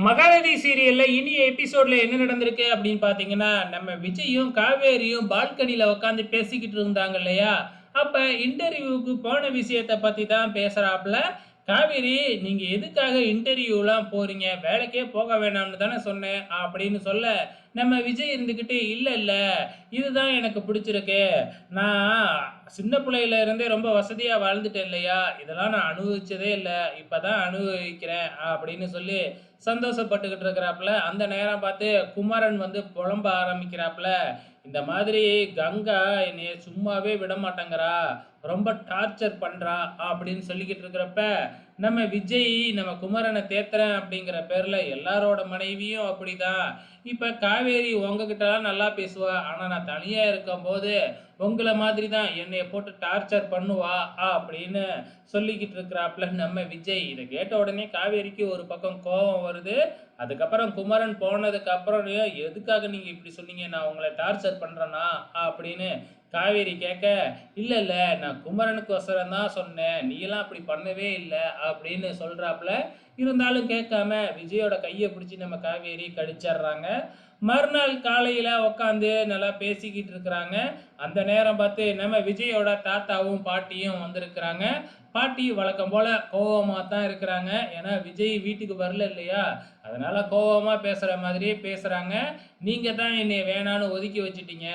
மகாநதி சீரியல்ல இனி எபிசோட்ல என்ன நடந்திருக்கு அப்படின்னு பாத்தீங்கன்னா நம்ம விஜயும் காவேரியும் பால்கனியில உட்காந்து பேசிக்கிட்டு இருந்தாங்க இல்லையா? அப்ப இன்டர்வியூக்கு போன விஷயத்த பத்தி தான் பேசுறாப்புல காவேரி நீங்க எதுக்காக இன்டர்வியூலாம் போறீங்க? வேலைக்கே போக வேணாம்னு தானே சொன்னேன். அப்படின்னு சொல்ல நம்ம விஜய் இருந்துக்கிட்டு இல்லை இல்லை இதுதான் எனக்கு பிடிச்சிருக்கு. நான் சின்ன பிள்ளையில இருந்தே ரொம்ப வசதியாக வாழ்ந்துட்டேன் இல்லையா? இதெல்லாம் நான் அனுபவிச்சதே இல்லை. இப்போ தான் அனுபவிக்கிறேன் அப்படின்னு சொல்லி சந்தோஷப்பட்டுக்கிட்டு இருக்கிறாப்புல. அந்த நேரம் பார்த்து குமரன் வந்து புலம்ப ஆரம்பிக்கிறாப்புல. இந்த மாதிரி கங்கா என்னைய சும்மாவே விட மாட்டேங்கிறா. ரொம்ப டார்ச்சர் பண்ணுறா அப்படின்னு சொல்லிக்கிட்டு இருக்கிறப்ப நம்ம விஜய் நம்ம குமரனை தேத்துறேன் அப்படிங்கிற பேரில் எல்லாரோட மனைவியும் அப்படிதான். இப்போ காவேரி உங்ககிட்டலாம் நல்லா பேசுவா ஆனால் நான் தனியாக இருக்கும்போது உங்களை மாதிரி தான் என்னைய போட்டு டார்ச்சர் பண்ணுவா அப்படின்னு சொல்லிக்கிட்டு இருக்கிறாப்புல நம்ம விஜய். இதை கேட்ட உடனே காவேரிக்கு ஒரு பக்கம் கோபம் வருது. அதுக்கப்புறம் குமரன் போனதுக்கப்புறம் எதுக்காக நீங்கள் இப்படி சொன்னீங்க? நான் உங்களை டார்ச்சர் பண்ணுறேன்னா அப்படின்னு காவேரி கேட்க இல்லை இல்லை நான் குமரனுக்கு ஒசரம் தான் சொன்னேன். நீலாம் அப்படி பண்ணவே இல்லை அப்படின்னு சொல்கிறாப்புல இருந்தாலும் கேட்காம விஜயோட கையை பிடிச்சி நம்ம காவேரி கடிச்சிடுறாங்க. மறுநாள் காலையில் உக்காந்து நல்லா பேசிக்கிட்டு இருக்கிறாங்க. அந்த நேரம் பார்த்து நம்ம விஜயோட தாத்தாவும் பாட்டியும் வந்திருக்கிறாங்க. பாட்டி வழக்கம் போல் கோவமாக தான் இருக்கிறாங்க. ஏன்னா விஜய் வீட்டுக்கு வரல இல்லையா? அதனால் கோவமாக பேசுகிற மாதிரியே பேசுகிறாங்க நீங்கள் தான் என்னை வேணான்னு ஒதுக்கி வச்சுட்டீங்க.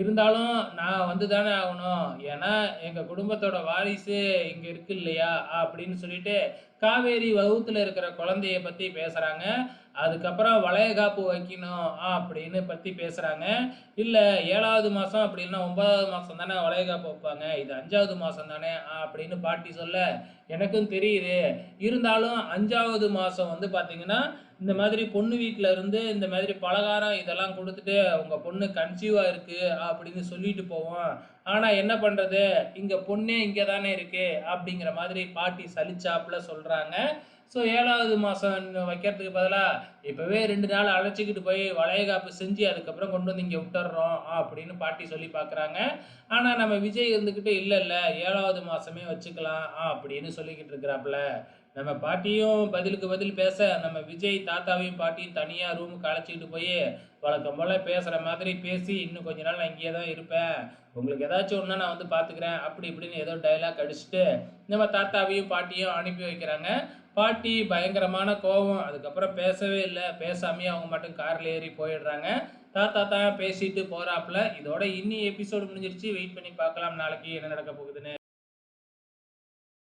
இருந்தாலும் நான் வந்து தானே ஆகணும். ஏன்னா எங்கள் குடும்பத்தோட வாரிசு இங்கே இருக்கு இல்லையா? அப்படின்னு சொல்லிட்டு காவேரி வகுத்தில் இருக்கிற குழந்தைய பற்றி பேசுகிறாங்க அதுக்கப்புறம் வளையகாப்பு வைக்கணும் அப்படின்னு பற்றி பேசுகிறாங்க இல்லை ஏழாவது மாதம் அப்படின்னா ஒன்பதாவது மாதம் தானே வளையகாப்பு வைப்பாங்க. இது அஞ்சாவது மாதம் தானே அப்படின்னு பாட்டி சொல்ல எனக்கும் தெரியுது. இருந்தாலும் அஞ்சாவது மாதம் வந்து பார்த்திங்கன்னா இந்த மாதிரி பொண்ணு வீட்டில் இருந்து இந்த மாதிரி பலகாரம் இதெல்லாம் கொடுத்துட்டு உங்கள் பொண்ணு கன்சீவாக இருக்குது அப்படின்னு சொல்லிட்டு போவோம். ஆனால் என்ன பண்ணுறது இங்கே பொண்ணே இங்கே தானே இருக்குது அப்படிங்கிற மாதிரி பாட்டி சலிச்சாப்புல சொல்கிறாங்க ஸோ ஏழாவது மாதம் வைக்கிறதுக்கு பதிலாக இப்போவே ரெண்டு நாள் அழைச்சிக்கிட்டு போய் வளையகாப்பு செஞ்சு அதுக்கப்புறம் கொண்டு வந்து இங்கே விட்டுறோம் அப்படின்னு பாட்டி சொல்லி பார்க்குறாங்க ஆனால் நம்ம விஜய் இருந்துக்கிட்டு இல்லை இல்லை ஏழாவது மாதமே வச்சுக்கலாம் அப்படின்னு சொல்லிக்கிட்டு இருக்கிறாப்புல. நம்ம பாட்டியும் பதிலுக்கு பதில் பேச நம்ம விஜய் தாத்தாவையும் பாட்டியும் தனியாக ரூமுக்கு அழைச்சிக்கிட்டு போய் வழக்கம் போல் பேசுகிற மாதிரி பேசி இன்னும் கொஞ்ச நாள் நான் இங்கேயே தான் இருப்பேன். உங்களுக்கு ஏதாச்சும் ஒன்றா நான் வந்து பார்த்துக்கிறேன் அப்படி இப்படின்னு ஏதோ டைலாக் அடிச்சுட்டு நம்ம தாத்தாவையும் பாட்டியும் அனுப்பி வைக்கிறாங்க. பாட்டி பயங்கரமான கோபம் அதுக்கப்புறம் பேசவே இல்லை. பேசாமையே அவங்க மட்டும் காரில் ஏறி போயிடுறாங்க. தாத்தா தான் பேசிட்டு போகிறாப்புல இதோட இன்னி எபிசோடு முடிஞ்சிருச்சு. வெயிட் பண்ணி பார்க்கலாம். நாளைக்கு என்ன நடக்க போகுதுன்னு.